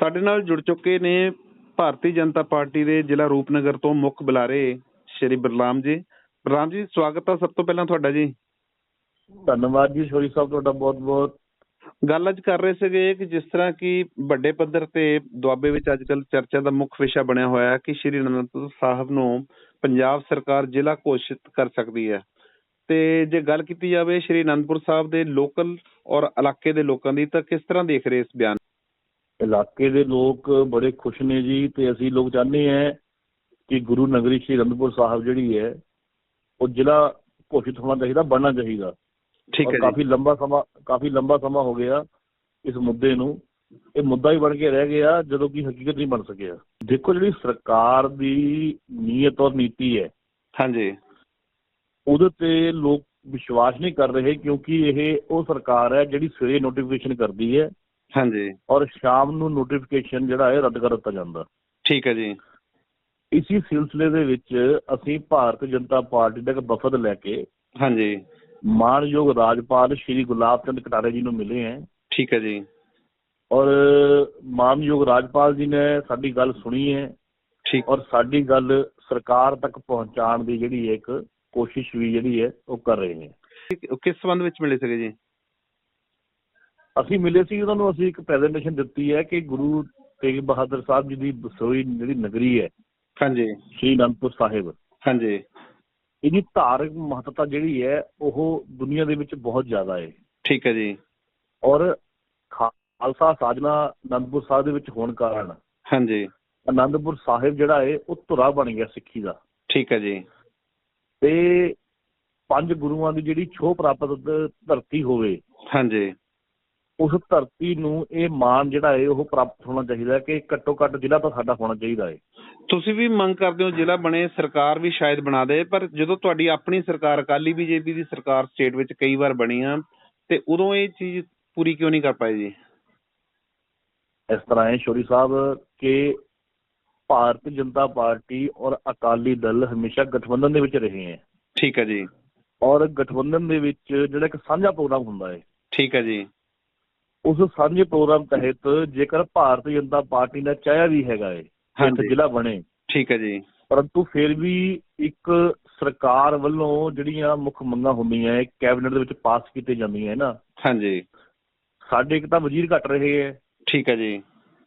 ਸਾਡੇ ਨਾਲ ਜੁੜ ਚੁੱਕੇ ਨੇ ਭਾਰਤੀ ਜਨਤਾ ਪਾਰਟੀ ਦੇ ਜ਼ਿਲ੍ਹਾ ਰੂਪਨਗਰ ਤੋਂ ਮੁੱਖ ਬੁਲਾਰੇ ਸ਼੍ਰੀ ਬਰਲਾਮ ਜੀ। ਬਰਲਾਮ ਜੀ ਸਵਾਗਤ ਹੈ ਸਭ ਤੋਂ ਪਹਿਲਾਂ ਤੁਹਾਡਾ ਜੀ। ਧੰਨਵਾਦ ਜੀ ਸ਼ੋਰੀ ਸਾਹਿਬ ਤੁਹਾਡਾ ਬਹੁਤ ਬਹੁਤ ਗੱਲ ਅੱਜ ਕਰ ਰਹੇ ਸੀਗੇ ਕਿ ਜਿਸ ਤਰ੍ਹਾਂ ਕਿ ਵੱਡੇ ਪੱਧਰ ਤੇ ਦੁਆਬੇ ਵਿੱਚ ਅੱਜ ਕੱਲ ਚਰਚਾ ਦਾ ਮੁੱਖ ਵਿਸ਼ਾ ਬਣਿਆ ਹੋਇਆ ਹੈ ਕਿ ਸ਼੍ਰੀ ਅਨੰਦਪੁਰ ਸਾਹਿਬ ਨੂੰ ਪੰਜਾਬ ਸਰਕਾਰ ਜ਼ਿਲ੍ਹਾ ਘੋਸ਼ਿਤ ਕਰ ਸਕਦੀ ਹੈ। ਤੇ ਜੇ ਗੱਲ ਕੀਤੀ ਜਾਵੇ ਸ਼੍ਰੀ ਅਨੰਦਪੁਰ ਸਾਹਿਬ ਦੇ ਲੋਕਲ ਔਰ ਇਲਾਕੇ ਦੇ ਲੋਕਾਂ ਦੀ ਤਾਂ ਕਿਸ ਤਰ੍ਹਾਂ ਦੇਖ ਰਹੇ ਇਸ ਬਿਆਨ? ਇਲਾਕੇ ਦੇ ਲੋਕ ਬੜੇ ਖੁਸ਼ ਨੇ ਜੀ ਤੇ ਅਸੀਂ ਲੋਕ ਚਾਹੁੰਦੇ ਹਾਂ ਕਿ ਗੁਰੂ ਨਗਰੀ ਸ਼੍ਰੀ ਅਨੰਦਪੁਰ ਸਾਹਿਬ ਜਿਹੜੀ ਹੈ ਉਹ ਜ਼ਿਲ੍ਹਾ ਘੋਸ਼ਿਤ ਹੋਣਾ ਚਾਹੀਦਾ ਬਣਨਾ ਚਾਹੀਦਾ। ਠੀਕ ਹੈ ਜੀ। ਕਾਫੀ ਲੰਬਾ ਸਮਾਂ ਕਾਫੀ ਲੰਬਾ ਸਮਾਂ ਹੋ ਗਿਆ ਇਸ ਮੁੱਦੇ ਨੂੰ। ਇਹ ਮੁੱਦਾ ਹੀ ਬਣ ਕੇ ਰਹਿ ਗਿਆ ਜਦੋਂ ਕਿ ਹਕੀਕਤ ਨਹੀਂ ਬਣ ਸਕਿਆ। ਦੇਖੋ ਜਿਹੜੀ ਸਰਕਾਰ ਦੀ ਨੀਅਤ ਔਰ ਨੀਤੀ ਹੈ ਹਾਂਜੀ। ਉਹਦੇ ਤੇ ਲੋਕ ਵਿਸ਼ਵਾਸ ਨਹੀਂ ਕਰ ਰਹੇ ਕਿਉਂਕਿ ਇਹ ਉਹ ਸਰਕਾਰ ਹੈ ਜਿਹੜੀ ਸਵੇਰੇ ਨੋਟੀਫਿਕੇਸ਼ਨ ਕਰਦੀ ਹੈ ਹਾਂਜੀ। ਔਰ ਸ਼ਾਮ ਨੂੰ ਨੋਟੀਫਿਕੇਸ਼ਨ ਜਿਹੜਾ ਹੈ ਰੱਦ ਕਰ ਦਿੱਤਾ ਜਾਂਦਾ। ਠੀਕ ਹੈ ਜੀ। ਇਸੀ ਸਿਲਸਿਲੇ ਦੇ ਵਿੱਚ ਅਸੀਂ ਭਾਰਤੀ ਜਨਤਾ ਪਾਰਟੀ ਦਾ ਇੱਕ ਵਫਦ ਲੈ ਕੇ ਹਾਂਜੀ। ਮਾਨਯੋਗ ਰਾਜਪਾਲ ਸ਼੍ਰੀ ਗੁਲਾਬ ਚੰਦ ਕਟਾਰੇ ਜੀ ਨੂੰ ਮਿਲੇ ਹੈ। ਠੀਕ ਹੈ ਜੀ। ਔਰ ਮਾਨਯੋਗ ਰਾਜਪਾਲ ਜੀ ਨੇ ਸਾਡੀ ਗੱਲ ਸੁਣੀ ਹੈ। ਠੀਕ। ਔਰ ਸਾਡੀ ਗੱਲ ਸਰਕਾਰ ਤੱਕ ਪਹੁੰਚਾਉਣ ਦੀ ਜਿਹੜੀ ਇੱਕ ਕੋਸ਼ਿਸ਼ ਵੀ ਜਿਹੜੀ ਹੈ ਉਹ ਕਰ ਰਹੇ ਨੇ। ਕਿਸ ਸੰਬੰਧ ਵਿੱਚ ਮਿਲੇ ਸੀਗੇ ਜੀ? ਅਸੀਂ ਮਿਲੇ ਸੀ ਉਹਨਾਂ ਨੂੰ ਅਸੀਂ ਇੱਕ ਪ੍ਰੈਜੈਂਟੇਸ਼ਨ ਦਿੱਤੀ ਹੈ ਕਿ ਗੁਰੂ ਤੇਗ ਬਹਾਦਰ ਸਾਹਿਬ ਜੀ ਦੀ ਬਸੋਈ ਜਿਹੜੀ ਨਗਰੀ ਹੈ ਹਾਂਜੀ। ਸ਼੍ਰੀ ਅਨੰਦਪੁਰ ਸਾਹਿਬ। ਹਾਂਜੀ। ਇਹਦੀ ਧਾਰਮਿਕ ਮਹੱਤਤਾ ਜਿਹੜੀ ਹੈ ਉਹ ਦੁਨੀਆ ਦੇ ਵਿੱਚ ਬਹੁਤ ਜ਼ਿਆਦਾ ਹੈ। ਠੀਕ ਹੈ ਜੀ। ਔਰ ਖਾਲਸਾ ਸਾਜਨਾ ਅਨੰਦਪੁਰ ਸਾਹਿਬ ਦੇ ਵਿੱਚ ਹੋਣ ਕਾਰਨ ਹਾਂਜੀ। ਅਨੰਦਪੁਰ ਸਾਹਿਬ ਜਿਹੜਾ ਹੈ ਉਹ ਧੁਰਾ ਬਣ ਗਿਆ ਸਿੱਖੀ ਦਾ। ਠੀਕ ਹੈ ਜੀ। ਤੇ ਪੰਜ ਗੁਰੂਆਂ ਦੀ ਜਿਹੜੀ ਛੋਹ ਪ੍ਰਾਪਤ ਧਰਤੀ ਹੋਵੇ ਹਾਂਜੀ। ਉਸ ਧਰਤੀ ਨੂੰ ਇਹ ਮਾਣ ਜਿਹੜਾ ਹੈ ਉਹ ਪ੍ਰਾਪਤ ਹੋਣਾ ਚਾਹੀਦਾ ਹੈ ਕਿ ਘੱਟੋ ਘੱਟ ਜ਼ਿਲ੍ਹਾ ਤਾਂ ਸਾਡਾ ਹੋਣਾ ਚਾਹੀਦਾ ਹੈ ਤੁਸੀਂ ਵੀ ਮੰਗ ਕਰਦੇ ਹੋ ਜ਼ਿਲ੍ਹਾ ਬਣੇ ਸਰਕਾਰ ਵੀ ਸ਼ਾਇਦ ਬਣਾ ਦੇ ਪਰ ਜਦੋਂ ਤੁਹਾਡੀ ਆਪਣੀ ਸਰਕਾਰ ਅਕਾਲੀ ਬੀਜੇਪੀ ਦੀ ਸਰਕਾਰ ਸਟੇਟ ਵਿੱਚ ਕਈ ਵਾਰ ਬਣੀ ਆ ਤੇ ਉਦੋਂ ਇਹ ਚੀਜ਼ ਪੂਰੀ ਕਿਉਂ ਨਹੀਂ ਕਰ ਪਾਏ ਜੀ? ਇਸ ਤਰ੍ਹਾਂ ਹੈ ਸ਼ੋਰੀ ਸਾਹਿਬ ਕਿ ਭਾਰਤੀ ਜਨਤਾ ਪਾਰਟੀ ਔਰ ਅਕਾਲੀ ਦਲ ਹਮੇਸ਼ਾ ਗਠਬੰਧਨ ਦੇ ਵਿੱਚ ਰਹੇ ਹੈ ਠੀਕ ਹੈ ਜੀ। ਔਰ ਗਠਬੰਧਨ ਦੇ ਵਿੱਚ ਜਿਹੜਾ ਇੱਕ ਸਾਂਝਾ ਪ੍ਰੋਗਰਾਮ ਹੁੰਦਾ ਹੈ ਠੀਕ ਹੈ ਜੀ। ਉਸ ਸਾਂਝੇ ਪ੍ਰੋਗਰਾਮ ਤਹਿਤ ਜੇਕਰ ਭਾਰਤੀ ਜਨਤਾ ਪਾਰਟੀ ਨੇ ਚਾਹਿਆ ਵੀ ਹੈਗਾ ਕਿ ਹਾਂਜੀ। ਜ਼ਿਲ੍ਹਾ ਬਣੇ ਠੀਕ ਹੈ ਜੀ। ਪਰੰਤੂ ਫਿਰ ਵੀ ਇੱਕ ਸਰਕਾਰ ਵੱਲੋਂ ਜਿਹੜੀਆਂ ਮੁੱਖ ਮੰਗਾਂ ਹੁੰਦੀਆਂ ਹੈ ਕੈਬਨਿਟ ਦੇ ਵਿੱਚ ਪਾਸ ਕੀਤੀਆਂ ਜਾਂਦੀਆਂ ਹੈ ਨਾ। ਹਾਂਜੀ। ਸਾਡੇ ਇੱਕ ਤਾਂ ਵਜ਼ੀਰ ਘਟ ਰਹੇ ਹੈ ਠੀਕ ਹੈ ਜੀ।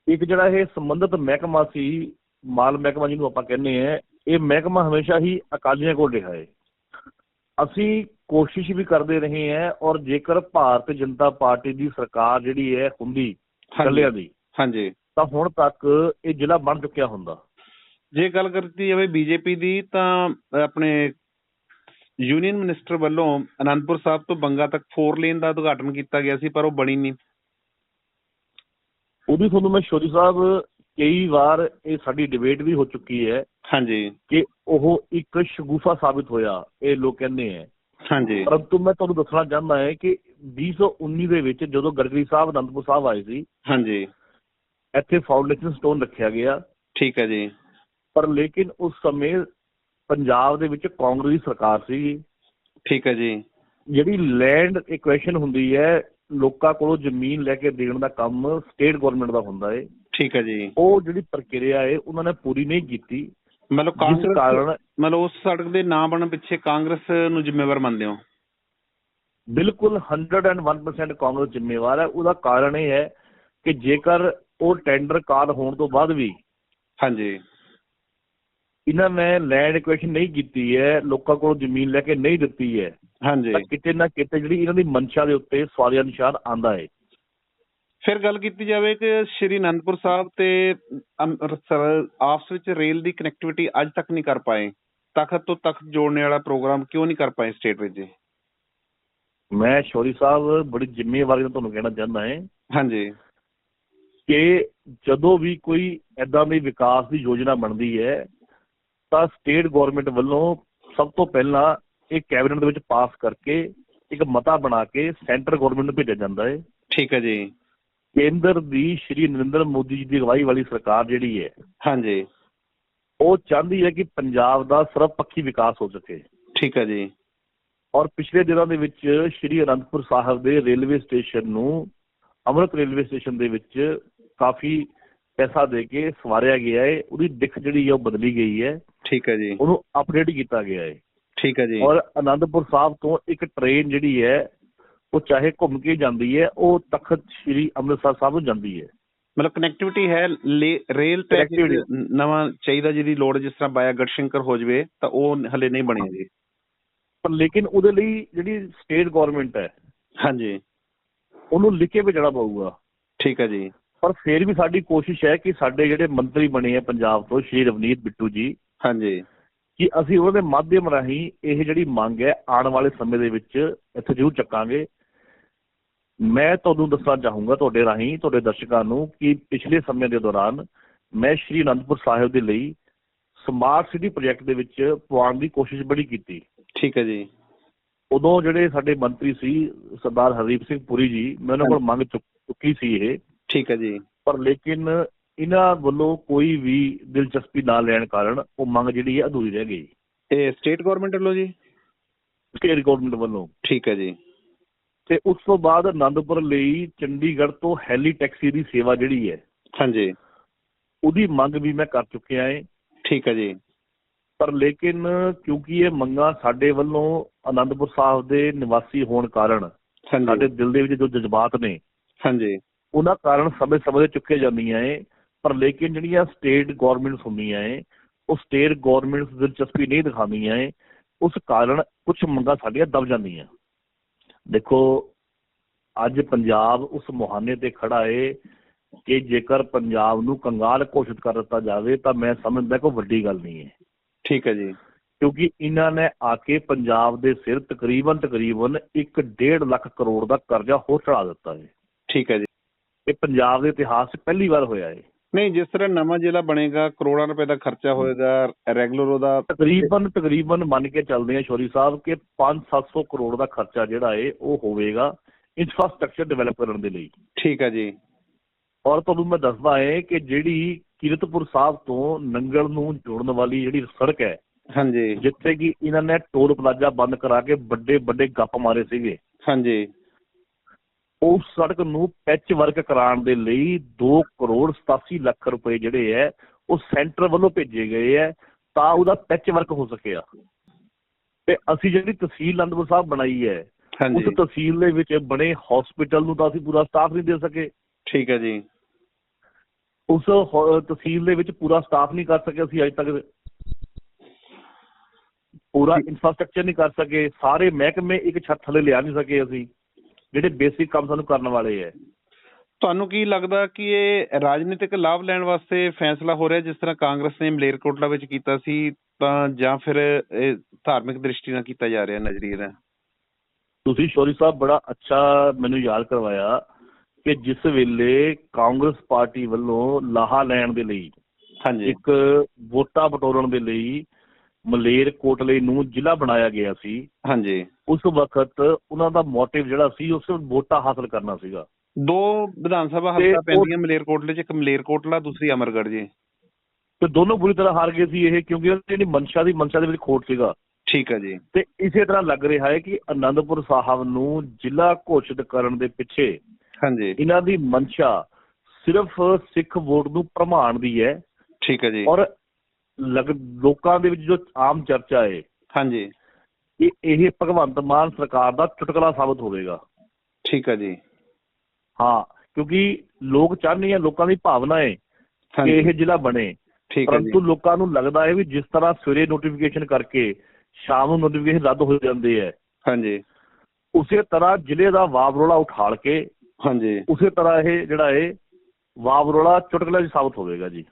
ਇੱਕ ਜਿਹੜਾ ਇਹ ਸੰਬੰਧਿਤ ਮਹਿਕਮਾ ਸੀ ਮਾਲ ਮਹਿਕਮਾ ਜਿਹਨੂੰ ਆਪਾਂ ਕਹਿੰਦੇ ਆ ਇਹ ਮਹਿਕਮਾ ਹਮੇਸ਼ਾ ਹੀ ਅਕਾਲੀਆਂ ਕੋਲ ਰਿਹਾ ਹੈ ਅਸੀਂ ਕੋਸ਼ਿਸ਼ ਵੀ ਕਰਦੇ ਰਹੇ ਹਾਂ ਔਰ ਜੇਕਰ ਭਾਰਤ ਜਨਤਾ ਪਾਰਟੀ ਦੀ ਸਰਕਾਰ ਜਿਹੜੀ ਹੈ ਹੁੰਦੀ ਇਕੱਲਿਆਂ ਦੀ ਹਾਂਜੀ। ਤਾਂ ਹੁਣ ਤੱਕ ਇਹ ਜ਼ਿਲ੍ਹਾ ਬਣ ਚੁੱਕਿਆ ਹੁੰਦਾ। ਜੇ ਗੱਲ ਕਰਤੀ ਜਾਵੇ ਬੀਜੇਪੀ ਦੀ ਤਾਂ ਆਪਣੇ ਯੂਨੀਅਨ ਮਿਨਿਸਟਰ ਵੱਲੋਂ ਅਨੰਦਪੁਰ ਸਾਹਿਬ ਤੋਂ ਬੰਗਾ ਤੱਕ 4 ਲੇਨ ਦਾ ਉਦਘਾਟਨ ਕੀਤਾ ਗਿਆ ਸੀ ਪਰ ਉਹ ਬਣੀ ਨਹੀਂ। ਉਹਦੀ ਤੁਹਾਨੂੰ ਮੈਂ ਸ਼ੋਰੀ ਸਾਹਿਬ ਕਈ ਵਾਰ ਇਹ ਸਾਡੀ ਡਿਬੇਟ ਵੀ ਹੋ ਚੁੱਕੀ ਹੈ ਹਾਂਜੀ। ਕਿ ਉਹ ਇੱਕ ਸ਼ਗੂਫਾ ਸਾਬਿਤ ਹੋਇਆ ਇਹ ਲੋਕ ਕਹਿੰਦੇ ਹੈ। ਹਾਂਜੀ। ਪਰੰਤੂ ਮੈਂ ਤੁਹਾਨੂੰ ਦੱਸਣਾ ਚਾਹੁੰਦਾ ਹਾਂ ਕਿ 2019 ਦੇ ਵਿੱਚ ਜਦੋਂ ਗੜਕਰੀ ਸਾਹਿਬ ਅਨੰਦਪੁਰ ਸਾਹਿਬ ਆਏ ਸੀ ਹਾਂਜੀ। ਇੱਥੇ ਫਾਊਂਡੇਸ਼ਨ ਸਟੋਨ ਰੱਖਿਆ ਗਿਆ। ਠੀਕ ਹੈ ਜੀ। ਪਰ ਲੇਕਿਨ ਉਸ ਸਮੇਂ ਪੰਜਾਬ ਦੇ ਵਿੱਚ ਕਾਂਗਰਸੀ ਸਰਕਾਰ ਸੀ। ਠੀਕ ਹੈ ਜੀ। ਜਿਹੜੀ ਲੈਂਡ ਇਕੁਏਸ਼ਨ ਹੁੰਦੀ ਹੈ ਲੋਕਾਂ ਕੋਲੋਂ ਜ਼ਮੀਨ ਲੈ ਕੇ ਦੇਣ ਦਾ ਕੰਮ ਸਟੇਟ ਗਵਰਨਮੈਂਟ ਦਾ ਹੁੰਦਾ ਹੈ। ਠੀਕ ਹੈ ਜੀ। ਉਹ ਜਿਹੜੀ ਪ੍ਰਕਿਰਿਆ ਹੈ ਉਹਨਾਂ ਨੇ ਪੂਰੀ ਨਹੀਂ ਕੀਤੀ। ਮਤਲਬ ਕਾਂਗਰਸ ਕਾਰਨ ਮਤਲਬ ਉਸ ਸੜਕ ਦੇ ਨਾ ਬਣਨ ਪਿੱਛੇ ਕਾਂਗਰਸ ਨੂੰ ਜ਼ਿੰਮੇਵਾਰ ਮੰਨਦੇ ਹੋ? ਬਿਲਕੁਲ 101% ਕਾਂਗਰਸ ਜ਼ਿੰਮੇਵਾਰ ਹੈ। ਉਹਦਾ ਕਾਰਨ ਇਹ ਹੈ ਕਿ ਜੇਕਰ ਉਹ ਟੈਂਡਰ ਕਾਲ ਹੋਣ ਤੋਂ ਬਾਅਦ ਵੀ ਹਾਂਜੀ। ਇਹਨਾਂ ਨੇ ਲੈਂਡ ਇਕੁਏਸ਼ਨ ਨਹੀਂ ਕੀਤੀ ਹੈ ਲੋਕਾਂ ਕੋਲੋਂ ਜ਼ਮੀਨ ਲੈ ਕੇ ਨਹੀਂ ਦਿੱਤੀ ਹੈ ਹਾਂਜੀ। ਤਾਂ ਕਿਤੇ ਨਾ ਕਿਤੇ ਜਿਹੜੀ ਇਹਨਾਂ ਦੀ ਮਨਸ਼ਾ ਦੇ ਉੱਤੇ ਸਵਾਲੀਆ ਨਿਸ਼ਾਨ ਆਂਦਾ ਹੈ। ਫਿਰ ਗੱਲ ਕੀਤੀ ਜਾਵੇ ਕਿ ਸ਼੍ਰੀ ਅਨੰਦਪੁਰ ਸਾਹਿਬ ਤੇ ਅੰਮ੍ਰਿਤਸਰ ਆਪਸ ਵਿੱਚ ਰੇਲ ਦੀ ਕਨੈਕਟੀਵਿਟੀ ਅੱਜ ਤੱਕ ਨਹੀਂ ਕਰ ਪਾਏ। ਤਖਤ ਤੋਂ ਤਖਤ ਜੋੜਨੇ ਵਾਲਾ ਪ੍ਰੋਗਰਾਮ ਕਿਉਂ ਨਹੀਂ ਕਰ ਪਾਏ ਸਟੇਟ ਵਿੱਚ ਜੀ? ਮੈਂ ਸ਼ੌਰੀ ਸਾਹਿਬ ਬੜੀ ਜ਼ਿੰਮੇਵਾਰੀ ਨਾਲ ਤੁਹਾਨੂੰ ਕਹਿਣਾ ਚਾਹੁੰਦਾ ਹਾਂ ਹਾਂਜੀ। ਕਿ ਜਦੋਂ ਵੀ ਕੋਈ ਐਦਾਂ ਦੀ ਵਿਕਾਸ ਦੀ ਯੋਜਨਾ ਬਣਦੀ ਹੈ ਤਾਂ ਸਟੇਟ ਗਵਰਨਮੈਂਟ ਵੱਲੋਂ ਸਭ ਤੋਂ ਪਹਿਲਾਂ ਇਹ ਕੈਬਨਿਟ ਦੇ ਵਿੱਚ ਪਾਸ ਕਰਕੇ ਇੱਕ ਮਤਾ ਬਣਾ ਕੇ ਸੈਂਟਰ ਗਵਰਨਮੈਂਟ ਨੂੰ ਭੇਜਿਆ ਜਾਂਦਾ ਹੈ। ਠੀਕ ਹੈ ਜੀ। ਕੇਂਦਰ ਦੀ ਸ਼੍ਰੀ ਨਰਿੰਦਰ ਮੋਦੀ ਜੀ ਦੀ ਅਗਵਾਈ ਵਾਲੀ ਸਰਕਾਰ ਜਿਹੜੀ ਹੈ ਹਾਂਜੀ। ਉਹ ਚਾਹੁੰਦੀ ਹੈ ਕਿ ਪੰਜਾਬ ਦਾ ਸਰਬਪੱਖੀ ਵਿਕਾਸ ਹੋ ਸਕੇ। ਠੀਕ ਹੈ ਜੀ। ਔਰ ਪਿਛਲੇ ਦਿਨਾਂ ਦੇ ਵਿੱਚ ਸ਼੍ਰੀ ਅਨੰਦਪੁਰ ਸਾਹਿਬ ਦੇ ਰੇਲਵੇ ਸਟੇਸ਼ਨ ਨੂੰ ਅੰਮ੍ਰਿਤ ਰੇਲਵੇ ਸਟੇਸ਼ਨ ਦੇ ਵਿੱਚ ਕਾਫੀ ਪੈਸਾ ਦੇ ਕੇ ਸਵਾਰਿਆ ਗਿਆ ਹੈ। ਉਹਦੀ ਦਿੱਖ ਜਿਹੜੀ ਹੈ ਉਹ ਬਦਲੀ ਗਈ ਹੈ। ਠੀਕ ਹੈ ਜੀ। ਉਹਨੂੰ ਅਪਡੇਟ ਕੀਤਾ ਗਿਆ ਹੈ। ਠੀਕ ਹੈ ਜੀ। ਔਰ ਆਨੰਦਪੁਰ ਸਾਹਿਬ ਤੋਂ ਇੱਕ ਟ੍ਰੇਨ ਜਿਹੜੀ ਹੈ ਉਹ ਚਾਹੇ ਘੁੰਮ ਕੇ ਜਾਂਦੀ ਹੈ ਉਹ ਤਖਤ ਸ੍ਰੀ ਅੰਮ੍ਰਿਤਸਰ ਸਾਹਿਬ ਨੂੰ ਜਾਂਦੀ ਹੈ। ਮਤਲਬ ਕਨੈਕਟੀਵਿਟੀ ਹੈ ਰੇਲ ਟਰੈਕ। ਨਵਾਂ ਚਾਹੀਦਾ ਜਿਹਦੀ ਲੋੜ ਜਿਸ ਤਰ੍ਹਾਂ ਬਾਇਆ ਗੜਸ਼ੰਕਰ ਹੋ ਜਵੇ ਤਾਂ ਉਹ ਹਲੇ ਨਹੀਂ ਬਣੀ ਜੀ। ਪਰ ਲੇਕਿਨ ਉਹਦੇ ਲਈ ਜਿਹੜੀ ਸਟੇਟ ਗਵਰਨਮੈਂਟ ਹੈ ਹਾਂਜੀ। ਉਹਨੂੰ ਲਿਖ ਕੇ ਭੇਜਣਾ ਪਊਗਾ। ਠੀਕ ਹੈ ਜੀ। ਪਰ ਫਿਰ ਵੀ ਸਾਡੀ ਕੋਸ਼ਿਸ਼ ਹੈ ਕਿ ਸਾਡੇ ਜਿਹੜੇ ਮੰਤਰੀ ਬਣੇ ਆ ਪੰਜਾਬ ਤੋਂ ਸ਼੍ਰੀ ਰਵਨੀਤ ਬਿੱਟੂ ਜੀ ਹਾਂਜੀ। ਕਿ ਅਸੀਂ ਉਹਦੇ ਮਾਧਿਅਮ ਰਾਹੀਂ ਇਹ ਜਿਹੜੀ ਮੰਗ ਹੈ ਆਉਣ ਵਾਲੇ ਸਮੇਂ ਦੇ ਵਿੱਚ ਇੱਥੇ ਜ਼ਰੂਰ ਚੱਕਾਂਗੇ। ਮੈਂ ਤੁਹਾਨੂੰ ਦੱਸਣਾ ਚਾਹੂੰਗਾ ਤੁਹਾਡੇ ਰਾਹੀਂ ਤੁਹਾਡੇ ਦਰਸ਼ਕਾਂ ਨੂੰ ਕਿ ਪਿਛਲੇ ਸਮੇਂ ਦੇ ਦੌਰਾਨ ਮੈਂ ਸ਼੍ਰੀ ਅਨੰਦਪੁਰ ਸਾਹਿਬ ਦੇ ਲਈ ਸਮਾਰਟ ਸਿਟੀ ਪ੍ਰੋਜੈਕਟ ਦੇ ਵਿੱਚ ਪਵਾਉਣ ਦੀ ਕੋਸ਼ਿਸ਼ ਬੜੀ ਕੀਤੀ। ਠੀਕ ਹੈ ਜੀ। ਉਦੋਂ ਜਿਹੜੇ ਸਾਡੇ ਮੰਤਰੀ ਸੀ ਸਰਦਾਰ ਹਰਦੀਪ ਸਿੰਘ ਪੁਰੀ ਜੀ ਮੈਂ ਉਹਨਾਂ ਕੋਲ ਮੰਗ ਚੁੱਕ- ਸੀ ਇਹ। ਠੀਕ ਹੈ ਜੀ। ਪਰ ਲੇਕਿਨ ਇਹਨਾਂ ਵੱਲੋਂ ਕੋਈ ਵੀ ਦਿਲਚਸਪੀ ਨਾ ਲੈਣ ਕਾਰਨ ਉਹ ਮੰਗ ਜਿਹੜੀ ਹੈ ਅਧੂਰੀ ਰਹਿ ਗਈ। ਇਹ ਸਟੇਟ ਗਵਰਨਮੈਂਟ ਵੱਲੋਂ ਜੀ? ਸਟੇਟ ਗਵਰਨਮੈਂਟ ਵੱਲੋਂ। ਠੀਕ ਹੈ ਜੀ। ਤੇ ਉਸ ਤੋਂ ਬਾਅਦ ਆਨੰਦਪੁਰ ਲਈ ਚੰਡੀਗੜ੍ਹ ਤੋਂ ਹੈਲੀ ਟੈਕਸੀ ਦੀ ਸੇਵਾ ਜਿਹੜੀ ਹੈ ਹਾਂਜੀ। ਉਹਦੀ ਮੰਗ ਵੀ ਮੈਂ ਕਰ ਚੁੱਕਿਆ ਹਾਂ ਠੀਕ ਹੈ ਜੀ। ਪਰ ਲੇਕਿਨ ਕਿਉਂਕਿ ਇਹ ਮੰਗਾਂ ਸਾਡੇ ਵੱਲੋਂ ਆਨੰਦਪੁਰ ਸਾਹਿਬ ਦੇ ਨਿਵਾਸੀ ਹੋਣ ਕਾਰਨ ਸਾਡੇ ਦਿਲ ਦੇ ਵਿੱਚ ਜੋ ਜਜ਼ਬਾਤ ਨੇ ਹਾਂਜੀ। ਉਹਨਾਂ ਕਾਰਨ ਸਮੇਂ ਸਮੇਂ ਤੇ ਚੁੱਕੇ ਜਾਂਦੀਆਂ ਏ। ਪਰ ਲੇਕਿਨ ਜਿਹੜੀਆਂ ਸਟੇਟ ਗਵਰਨਮੈਂਟਸ ਹੁੰਦੀਆਂ ਏ ਉਹ ਸਟੇਟ ਗਵਰਨਮੈਂਟਸ ਦਿਲਚਸਪੀ ਨਹੀਂ ਦਿਖਾਉਂਦੀਆਂ ਏ। ਉਸ ਕਾਰਨ ਕੁਝ ਮੰਗਾਂ ਸਾਡੀਆਂ ਦਬ ਜਾਂਦੀਆਂ। ਦੇਖੋ ਅੱਜ ਪੰਜਾਬ ਉਸ ਮੁਹਾਨੇ ਤੇ ਖੜਾ ਏ ਕਿ ਜੇਕਰ ਪੰਜਾਬ ਨੂੰ ਕੰਗਾਲ ਘੋਸ਼ਿਤ ਕਰ ਦਿੱਤਾ ਜਾਵੇ ਤਾਂ ਮੈਂ ਸਮਝਦਾ ਕੋਈ ਵੱਡੀ ਗੱਲ ਨਹੀਂ ਹੈ ਠੀਕ ਹੈ ਜੀ। ਕਿਉਂਕਿ ਇਹਨਾਂ ਨੇ ਆ ਕੇ ਪੰਜਾਬ ਦੇ ਸਿਰ ਤਕਰੀਬਨ ਤਕਰੀਬਨ 1.5 ਲੱਖ ਕਰੋੜ ਦਾ ਕਰਜ਼ਾ ਹੋਰ ਚੜਾ ਦਿੱਤਾ ਹੈ ਠੀਕ ਹੈ ਜੀ। ਇਹ ਪੰਜਾਬ ਦੇ ਇਤਿਹਾਸ 'ਚ ਪਹਿਲੀ ਵਾਰ ਹੋਇਆ ਹੈ ਨਹੀਂ ਜਿਸ ਤਰ੍ਹਾਂ ਨਵਾਂ ਜ਼ਿਲ੍ਹਾ ਬਣੇਗਾ ਕਰੋੜਾਂ ਰੁਪਏ ਦਾ ਖਰਚਾ ਹੋਏਗਾ ਰੈਗੂਲਰ ਉਹਦਾ ਤਕਰੀਬਨ ਤਕਰੀਬਨ ਮੰਨ ਕੇ ਚੱਲਦੇ ਆ ਸ਼ੌਰੀ ਸਾਹਿਬ ਕਿ 5-700 ਕਰੋੜ ਦਾ ਖਰਚਾ ਜਿਹੜਾ ਏ ਉਹ ਹੋਵੇਗਾ ਇਨਫਰਾਸਟ੍ਰਕਚਰ ਡਿਵੈਲਪ ਕਰਨ ਦੇ ਲਈ। ਠੀਕ ਹੈ ਜੀ। ਔਰ ਤੁਹਾਨੂੰ ਮੈਂ ਦੱਸਦਾ ਏ ਕਿ ਜਿਹੜੀ ਕੀਰਤਪੁਰ ਸਾਹਿਬ ਤੋਂ ਨੰਗਲ ਨੂੰ ਜੋੜਨ ਵਾਲੀ ਜਿਹੜੀ ਸੜਕ ਹੈ ਹਾਂਜੀ। ਜਿੱਥੇ ਕਿ ਇਹਨਾਂ ਨੇ ਟੋਲ ਪਲਾਜ਼ਾ ਬੰਦ ਕਰਾ ਕੇ ਵੱਡੇ ਵੱਡੇ ਗੱਪ ਮਾਰੇ ਸੀਗੇ। ਹਾਂਜੀ। ਉਸ ਸੜਕ ਨੂੰ ਪੈਚ ਵਰਕ ਕਰਾਉਣ ਦੇ ਲਈ 2 ਕਰੋੜ 87 ਲੱਖ ਰੁਪਏ ਜਿਹੜੇ ਹੈ ਉਹ ਸੈਂਟਰ ਵੱਲੋਂ ਭੇਜੇ ਗਏ ਹੈ ਤਾਂ ਉਹਦਾ ਪੈਚ ਵਰਕ ਹੋ ਸਕਿਆ। ਤੇ ਅਸੀਂ ਜਿਹੜੀ ਤਹਿਸੀਲ ਅਨੰਦਪੁਰ ਸਾਹਿਬ ਬਣਾਈ ਹੈ ਉਸ ਤਹਿਸੀਲ ਦੇ ਵਿੱਚ ਬਣੇ ਹਸਪੀਟਲ ਨੂੰ ਤਾਂ ਅਸੀਂ ਪੂਰਾ ਸਟਾਫ ਨਹੀਂ ਦੇ ਸਕੇ। ਠੀਕ ਹੈ ਜੀ। ਉਸ ਤਹਿਸੀਲ ਦੇ ਵਿੱਚ ਪੂਰਾ ਸਟਾਫ ਨਹੀਂ ਕਰ ਸਕੇ ਅਸੀਂ ਅਜੇ ਤੱਕ। ਪੂਰਾ ਇਨਫਰਾਸਟ੍ਰਕਚਰ ਨਹੀਂ ਕਰ ਸਕੇ ਸਾਰੇ ਮਹਿਕਮੇ ਇੱਕ ਛੱਤ ਥੱਲੇ ਲਿਆ ਨਹੀਂ ਸਕੇ ਅਸੀਂ। ਜਿਹੜੇ ਬੇਸਿਕ ਕੰਮ ਸਾਨੂੰ ਕਰਨ ਵਾਲੇ ਹੈ ਤੁਹਾਨੂੰ ਕੀ ਲੱਗਦਾ ਕਿ ਇਹ ਰਾਜਨੀਤਿਕ ਲਾਭ ਲੈਣ ਵਾਸਤੇ ਫੈਸਲਾ ਹੋ ਰਿਹਾ ਜਿਸ ਤਰ੍ਹਾਂ ਕਾਂਗਰਸ ਨੇ ਮਲੇਰਕੋਟਲਾ ਵਿੱਚ ਕੀਤਾ ਸੀ ਤਾਂ ਜਾਂ ਫਿਰ ਇਹ ਧਾਰਮਿਕ ਦ੍ਰਿਸ਼ਟੀ ਨਾਲ ਕੀਤਾ ਜਾ ਰਿਹਾ ਨਜ਼ਰੀਏ ਨਾਲ ਤੁਸੀਂ ਸ਼ੌਰੀ ਸਾਹਿਬ ਬੜਾ ਅੱਛਾ ਮੈਨੂੰ ਯਾਦ ਕਰਵਾਇਆ ਕਿ ਜਿਸ ਵੇਲੇ ਕਾਂਗਰਸ ਪਾਰਟੀ ਵੱਲੋਂ ਲਾਹਾ ਲੈਣ ਦੇ ਲਈ ਹਾਂਜੀ। ਇੱਕ ਵੋਟਾਂ ਬਟੋਰਨ ਦੇ ਲਈ ਮਲੇਰ ਕੋਟਲੇ ਨੂੰ ਜ਼ਿਲ੍ਹਾ ਬਣਾਇਆ ਗਿਆ ਸੀ। ਹਾਂਜੀ। ਉਸ ਵਕਤ ਉਹਨਾਂ ਦਾ ਮੋਟਿਵ ਜਿਹੜਾ ਸੀ ਉਸ ਵੋਟਾਂ ਹਾਸਲ ਕਰਨਾ ਸੀਗਾ। ਦੋ ਵਿਧਾਨ ਸਭਾ ਹਲਕਾ ਪੈਂਦੀਆਂ ਮਲੇਰਕੋਟਲੇ 'ਚ ਇੱਕ ਮਲੇਰਕੋਟਲਾ ਦੂਸਰੀ ਅਮਰਗੜ੍ਹ ਜੀ। ਤੇ ਦੋਨੋਂ ਬੁਰੀ ਤਰ੍ਹਾਂ ਹਾਰ ਗਏ ਸੀ ਇਹ ਕਿਉਂਕਿ ਜਿਹੜੀ ਮਨਸ਼ਾ ਦੀ ਮਨਸ਼ਾ ਦੇ ਵਿੱਚ ਖੋਟ ਸੀਗਾ। ਠੀਕ ਹੈ ਜੀ। ਤੇ ਇਸੇ ਤਰ੍ਹਾਂ ਲੱਗ ਰਿਹਾ ਹੈ ਕਿ ਆਨੰਦਪੁਰ ਸਾਹਿਬ ਨੂੰ ਜ਼ਿਲ੍ਹਾ ਘੋਸ਼ਿਤ ਕਰਨ ਦੇ ਪਿੱਛੇ ਹਾਂਜੀ। ਇਹਨਾਂ ਦੀ ਮਨਸ਼ਾ ਸਿਰਫ ਸਿੱਖ ਵੋਟ ਨੂੰ ਪ੍ਰਮਾਣ ਦੀ ਹੈ। ਠੀਕ ਹੈ ਜੀ। ਔਰ ਲੋਕਾਂ ਦੇ ਵਿੱਚ ਜੋ ਆਮ ਚਰਚਾ ਹੈ ਹਾਂਜੀ। ਕਿ ਇਹ ਭਗਵੰਤ ਮਾਨ ਸਰਕਾਰ ਦਾ ਚੁਟਕਲਾ ਸਾਬਤ ਹੋਵੇਗਾ। ਠੀਕ ਹੈ ਜੀ। ਹਾਂ ਕਿਉਂਕਿ ਲੋਕ ਚਾਹੁੰਦੇ ਆ ਲੋਕਾਂ ਦੀ ਭਾਵਨਾ ਹੈ ਕਿ ਇਹ ਜ਼ਿਲ੍ਹਾ ਬਣੇ। ਠੀਕ ਹੈ ਜੀ। ਪਰੰਤੂ ਲੋਕਾਂ ਨੂੰ ਲੱਗਦਾ ਹੈ ਵੀ ਜਿਸ ਤਰ੍ਹਾਂ ਸਵੇਰੇ ਨੋਟੀਫਿਕੇਸ਼ਨ ਕਰਕੇ ਸ਼ਾਮ ਨੂੰ ਨੋਟੀਫਿਕੇਸ਼ਨ ਰੱਦ ਹੋ ਜਾਂਦੇ ਹੈ ਹਾਂਜੀ। ਉਸੇ ਤਰ੍ਹਾਂ ਜ਼ਿਲ੍ਹੇ ਦਾ ਵਾਵਰੋਲਾ ਉਠਾਲ ਕੇ ਹਾਂਜੀ। ਉਸੇ ਤਰ੍ਹਾਂ ਇਹ ਜਿਹੜਾ ਹੈ ਵਾਵਰੋਲਾ ਚੁਟਕਲਾ ਜੀ ਸਾਬਤ ਹੋਵੇਗਾ ਜੀ।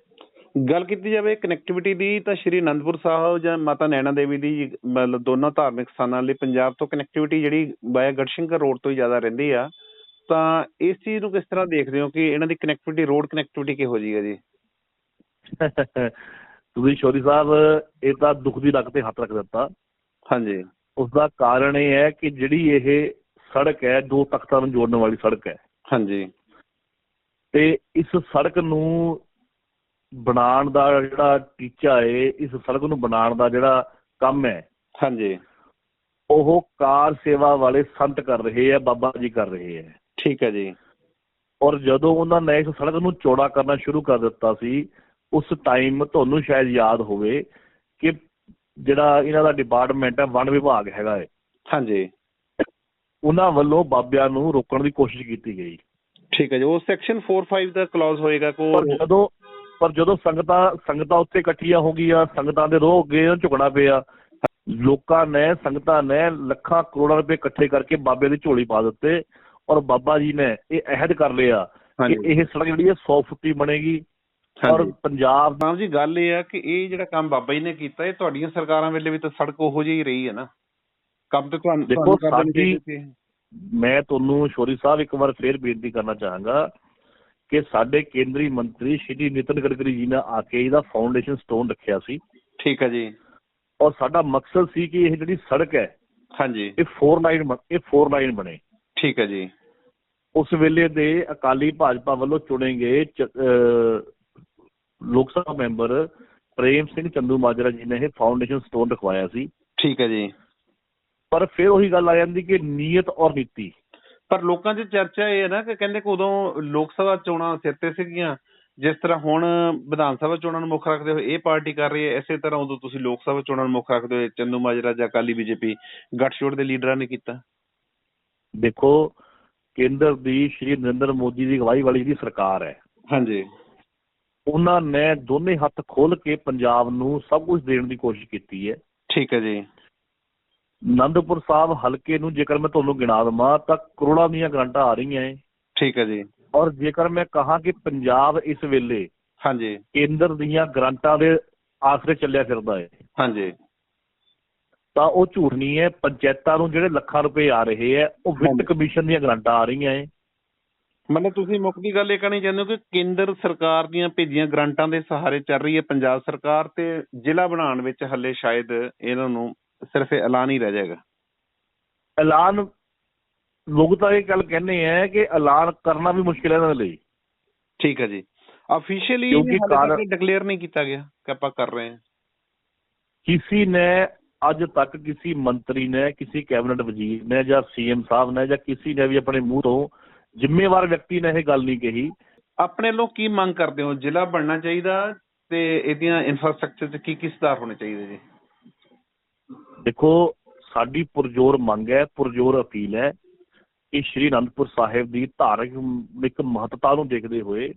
ਗੱਲ ਕੀਤੀ ਜਾਵੇ ਕਨੈਕਟੀਵਿਟੀ ਦੀ ਤਾਂ ਸ਼੍ਰੀ ਅਨੰਦਪੁਰ ਸਾਹਿਬ ਜਾਂ ਮਾਤਾ ਨੈਣਾ ਦੇਵੀ ਦੀ ਮਤਲਬ ਦੋਨਾਂ ਧਾਰਮਿਕ ਸਥਾਨਾਂ ਲਈ ਪੰਜਾਬ ਤੋਂ ਕਨੈਕਟੀਵਿਟੀ ਜਿਹੜੀ ਬਾਇਆ ਗੜਸ਼ੰਕਰ ਰੋਡ ਤੋਂ ਹੀ ਜ਼ਿਆਦਾ ਰਹਿੰਦੀ ਆ ਤਾਂ ਇਸ ਚੀਜ਼ ਨੂੰ ਕਿਸ ਤਰ੍ਹਾਂ ਦੇਖਦੇ ਹੋ ਕਿ ਇਹਨਾਂ ਦੀ ਕਨੈਕਟੀਵਿਟੀ ਰੋਡ ਕਨੈਕਟੀਵਿਟੀ ਕਿਹੋ ਜੀ ਹੈ ਜੀ? ਤੁਸੀਂ ਸ਼ੌਰੀ ਸਾਹਿਬ ਇਹ ਤਾਂ ਦੁੱਖ ਦੀ ਲੱਕ ਤੇ ਹੱਥ ਰੱਖ ਦਿੱਤਾ। ਹਾਂਜੀ। ਉਸ ਦਾ ਕਾਰਨ ਇਹ ਹੈ ਕਿ ਜਿਹੜੀ ਇਹ ਸੜਕ ਹੈ ਦੋ ਤਖਤਾਂ ਨੂੰ ਜੋੜਨ ਵਾਲੀ ਸੜਕ ਹੈ। ਹਾਂਜੀ। ਤੇ ਇਸ ਸੜਕ ਨੂੰ ਬਣਾਉਣ ਦਾ ਜਿਹੜਾ ਟੀਚਾ ਹੈ ਇਸ ਸੜਕ ਨੂੰ ਬਣਾਉਣ ਦਾ ਜਿਹੜਾ ਕੰਮ ਹੈ ਹਾਂਜੀ। ਉਹ ਕਾਰ ਸੇਵਾ ਵਾਲੇ ਸੰਤ ਕਰ ਰਹੇ ਆ ਬਾਬਾ ਜੀ ਕਰ ਰਹੇ ਆ ਠੀਕ ਹੈ ਜੀ। ਔਰ ਜਦੋਂ ਉਹਨਾਂ ਨੇ ਇਸ ਸੜਕ ਨੂੰ ਚੌੜਾ ਕਰਨਾ ਸ਼ੁਰੂ ਕਰ ਦਿੱਤਾ ਸੀ ਉਸ ਟਾਈਮ ਤੁਹਾਨੂੰ ਸ਼ਾਇਦ ਯਾਦ ਹੋਵੇ ਕਿ ਜਿਹੜਾ ਇਹਨਾਂ ਦਾ ਡਿਪਾਰਟਮੈਂਟ ਹੈ ਵਨ ਵਿਭਾਗ ਹੈਗਾ ਹੈ ਹਾਂਜੀ। ਉਹਨਾਂ ਵੱਲੋਂ ਬਾਬਿਆਂ ਨੂੰ ਰੋਕਣ ਦੀ ਕੋਸ਼ਿਸ਼ ਕੀਤੀ ਗਈ। ਠੀਕ ਹੈ ਜੀ ਉਹ ਸੈਕਸ਼ਨ 45 ਦਾ ਕਲੌਜ਼ ਹੋਏਗਾ ਕੋ ਪਰ ਜਦੋਂ ਪਰ ਜਦੋਂ ਸੰਗਤਾਂ ਸੰਗਤਾਂ ਉੱਤੇ ਇਕੱਠੀਆਂ ਹੋ ਗਈਆਂ ਸੰਗਤਾਂ ਦੇ ਰੋਹ ਅੱਗੇ ਝੁਕਣਾ ਪਿਆ ਲੋਕਾਂ ਨੇ ਸੰਗਤਾਂ ਨੇ ਲੱਖਾਂ ਕਰੋੜਾਂ ਰੁਪਏ ਇਕੱਠੇ ਕਰਕੇ ਬਾਬੇ ਦੀ ਝੋਲੀ ਪਾ ਦਿੱਤੇ ਔਰ ਬਾਬਾ ਜੀ ਨੇ ਇਹ ਅਹਿਦ ਕਰ ਲਿਆ ਕਿ ਇਹ ਸੜਕ ਜਿਹੜੀ ਹੈ 100 ਫੁੱਟੀ ਬਣੇਗੀ ਔਰ ਪੰਜਾਬ ਨਾਮ ਜੀ ਗੱਲ ਇਹ ਆ ਕਿ ਇਹ ਜਿਹੜਾ ਕੰਮ ਬਾਬਾ ਜੀ ਨੇ ਕੀਤਾ ਇਹ ਤੁਹਾਡੀਆਂ ਸਰਕਾਰਾਂ ਵੇਲੇ ਵੀ ਤਾਂ ਸੜਕ ਉਹੋ ਜਿਹੀ ਰਹੀ ਹੈ ਨਾ। ਕੰਮ ਤੇ ਤੁਹਾਨੂੰ ਦੇਖੋ, ਸਾਡੀ-। ਮੈਂ ਤੁਹਾਨੂੰ ਸ਼ੋਰੀ ਸਾਹਿਬ ਇੱਕ ਵਾਰ ਫੇਰ ਬੇਨਤੀ ਕਰਨਾ ਚਾਹਾਂਗਾ ਕਿ ਸਾਡੇ ਕੇਂਦਰੀ ਮੰਤਰੀ ਸ਼੍ਰੀ ਨਿਤਨ ਗਡਕਰੀ ਜੀ ਨੇ ਆ ਕੇ ਇਹਦਾ ਫਾਊਂਡੇਸ਼ਨ ਸਟੋਨ ਰੱਖਿਆ ਸੀ। ਠੀਕ ਹੈ ਜੀ। ਔਰ ਸਾਡਾ ਮਕਸਦ ਸੀ ਕਿ ਇਹ ਜਿਹੜੀ ਸੜਕ ਹੈ ਹਾਂਜੀ। ਇਹ 4 ਲਾਈਨ ਇਹ 4 ਲਾਈਨ ਬਣੇ। ਠੀਕ ਹੈ ਜੀ। ਉਸ ਵੇਲੇ ਦੇ ਅਕਾਲੀ ਭਾਜਪਾ ਵੱਲੋਂ ਚੁਣੇ ਗਏ ਲੋਕ ਸਭਾ ਮੈਂਬਰ ਪ੍ਰੇਮ ਸਿੰਘ ਚੰਦੂ ਮਾਜਰਾ ਜੀ ਨੇ ਇਹ ਫਾਊਂਡੇਸ਼ਨ ਸਟੋਨ ਰਖਵਾਇਆ ਸੀ। ਠੀਕ ਹੈ ਜੀ। ਪਰ ਫਿਰ ਉਹੀ ਗੱਲ ਆ ਜਾਂਦੀ ਕਿ ਨੀਅਤ ਔਰ ਨੀਤੀ। ਪਰ ਲੋਕਾਂ 'ਚ ਚਰਚਾ ਇਹ ਹੈ ਨਾ ਕਿ ਕਹਿੰਦੇ ਕਿ ਉਦੋਂ ਲੋਕ ਸਭਾ ਚੋਣਾਂ ਸਿਰ ਤੇ ਸੀਗੀਆਂ ਜਿਸ ਤਰ੍ਹਾਂ ਹੁਣ ਵਿਧਾਨ ਸਭਾ ਚੋਣਾਂ ਨੂੰ ਮੁੱਖ ਰੱਖਦੇ ਹੋਏ ਇਹ ਪਾਰਟੀ ਕਰ ਰਹੀ ਹੈ ਇਸੇ ਤਰ੍ਹਾਂ ਉਦੋਂ ਤੁਸੀਂ ਲੋਕ ਸਭਾ ਚੋਣਾਂ ਨੂੰ ਮੁੱਖ ਰੱਖਦੇ ਹੋਏ ਚੰਦੂ ਮਾਜਰਾ ਜਾਂ ਅਕਾਲੀ ਬੀਜੇਪੀ ਗੱਠਜੋੜ ਦੇ ਲੀਡਰਾਂ ਨੇ ਕੀਤਾ। ਦੇਖੋ ਕੇਂਦਰ ਦੀ ਸ਼੍ਰੀ ਨਰਿੰਦਰ ਮੋਦੀ ਦੀ ਅਗਵਾਈ ਵਾਲੀ ਜਿਹੜੀ ਸਰਕਾਰ ਹੈ ਹਾਂਜੀ। ਉਹਨਾਂ ਨੇ ਦੋਨੇ ਹੱਥ ਖੋਲ ਕੇ ਪੰਜਾਬ ਨੂੰ ਸਭ ਕੁਝ ਦੇਣ ਦੀ ਕੋਸ਼ਿਸ਼ ਕੀਤੀ ਹੈ। ਠੀਕ ਹੈ ਜੀ। ਆਨੰਦਪੁਰ ਸਾਹਿਬ ਹਲਕੇ ਨੂੰ ਜੇਕਰ ਮੈਂ ਤੁਹਾਨੂੰ ਗਿਣਾ ਦਵਾਂ ਤਾਂ ਕਰੋੜਾਂ ਦੀਆਂ ਗ੍ਰਾਂਟਾਂ ਆ ਰਹੀਆਂ ਹੈ ਠੀਕ ਹੈ ਜੀ। ਔਰ ਜੇਕਰ ਮੈਂ ਕਹਾਂ ਕਿ ਪੰਜਾਬ ਇਸ ਵੇਲੇ ਹਾਂਜੀ। ਕੇਂਦਰ ਦੀਆਂ ਗ੍ਰਾਂਟਾਂ ਦੇ ਆਸਰੇ ਚੱਲਿਆ ਫਿਰਦਾ ਹੈ ਹਾਂਜੀ। ਤਾਂ ਉਹ ਝੂਠ ਨਹੀਂ ਹੈ ਪੰਚਾਇਤਾਂ ਨੂੰ ਜਿਹੜੇ ਲੱਖਾਂ ਰੁਪਏ ਆ ਰਹੇ ਹੈ ਉਹ ਵਿੱਤ। ਕਮਿਸ਼ਨ ਦੀਆਂ ਗ੍ਰਾਂਟਾਂ ਆ ਰਹੀਆਂ ਹੈ ਮਤਲਬ ਤੁਸੀਂ ਮੁੱਖ ਦੀ ਗੱਲ ਇਹ ਕਹਿਣੀ ਚਾਹੁੰਦੇ ਹੋ ਕਿ ਕੇਂਦਰ ਸਰਕਾਰ ਦੀਆਂ ਭੇਜੀਆਂ ਗ੍ਰਾਂਟਾਂ ਦੇ ਸਹਾਰੇ ਚੱਲ ਰਹੀ ਹੈ ਪੰਜਾਬ ਸਰਕਾਰ ਤੇ ਜ਼ਿਲ੍ਹਾ ਬਣਾਉਣ ਵਿੱਚ ਹੱਲੇ ਸ਼ਾਇਦ ਇਹਨਾਂ ਨੂੰ ਸਿਰਫ ਐਲਾਨ ਹੀ ਰਹਿ ਜਾਏਗਾ। ਐਲਾਨ ਲੋਕ ਤਾਂ ਇਹ ਗੱਲ ਕਹਿੰਦੇ ਆ ਕਿ ਐਲਾਨ ਕਰਨਾ ਵੀ ਮੁਸ਼ਕਿਲ ਹੈ ਇਹਨਾਂ ਲਈ। ਠੀਕ ਹੈ ਜੀ। ਅਫੀਸ਼ੀਅਲੀ ਕਿਉਂਕਿ ਕਾਰਨ- ਡਿਕਲੇਅਰ ਨਹੀਂ ਕੀਤਾ ਗਿਆ ਕਿ ਆਪਾਂ ਕਰ ਰਹੇ ਹਾਂ। ਕਿਸੇ ਨੇ ਅੱਜ ਤੱਕ ਕਿਸੇ ਮੰਤਰੀ ਨੇ ਕਿਸੇ ਕੈਬਨਿਟ ਵਜ਼ੀਰ ਨੇ ਜਾਂ ਸੀਐਮ ਸਾਹਿਬ ਨੇ ਜਾਂ ਕਿਸੇ ਨੇ ਵੀ ਆਪਣੇ ਮੂੰਹ ਤੋਂ ਜ਼ਿੰਮੇਵਾਰ ਵਿਅਕਤੀ ਨੇ ਇਹ ਗੱਲ ਨਹੀਂ ਕਹੀ। ਆਪਣੇ ਵੱਲੋਂ ਕੀ ਮੰਗ ਕਰਦੇ ਹੋ? ਜ਼ਿਲ੍ਹਾ ਬਣਨਾ ਚਾਹੀਦਾ ਤੇ ਇਹਦੀਆਂ ਇਨਫਰਾਸਟ੍ਰਕਚਰ 'ਚ ਕੀ ਕੀ ਸੁਧਾਰ ਹੋਣੇ ਚਾਹੀਦੇ ਜੀ? ਦੇਖੋ ਸਾਡੀ ਪੁਰਜੋਰ ਮੰਗ ਹੈ ਪੁਰਜੋਰ ਅਪੀਲ ਹੈ ਕਿ ਸ਼੍ਰੀ ਅਨੰਦਪੁਰ ਸਾਹਿਬ ਦੀ ਧਾਰਮਿਕ ਮਹੱਤਤਾ ਨੂੰ ਦੇਖਦੇ ਹੋਏ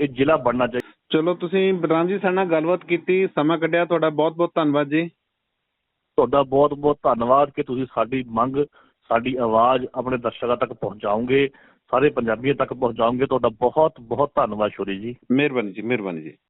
ਇਹ ਜ਼ਿਲ੍ਹਾ ਬਣਨਾ ਚਾਹੀਦਾ। ਚਲੋ ਤੁਸੀਂ ਬਲਰਾਮ ਜੀ ਸਾਡੇ ਨਾਲ ਗੱਲਬਾਤ ਕੀਤੀ ਸਮਾਂ ਕੱਢਿਆ ਤੁਹਾਡਾ ਬਹੁਤ ਬਹੁਤ ਧੰਨਵਾਦ ਜੀ। ਤੁਹਾਡਾ ਬਹੁਤ ਬਹੁਤ ਧੰਨਵਾਦ ਕਿ ਤੁਸੀਂ ਸਾਡੀ ਮੰਗ ਸਾਡੀ ਆਵਾਜ਼ ਆਪਣੇ ਦਰਸ਼ਕਾਂ ਤੱਕ ਪਹੁੰਚਾਓਗੇ ਸਾਰੇ ਪੰਜਾਬੀਆਂ ਤੱਕ ਪਹੁੰਚਾਓਗੇ ਤੁਹਾਡਾ ਬਹੁਤ ਬਹੁਤ ਧੰਨਵਾਦ ਸ਼ੋਰੀ ਜੀ। ਮਿਹਰਬਾਨੀ ਜੀ ਮਿਹਰਬਾਨੀ ਜੀ।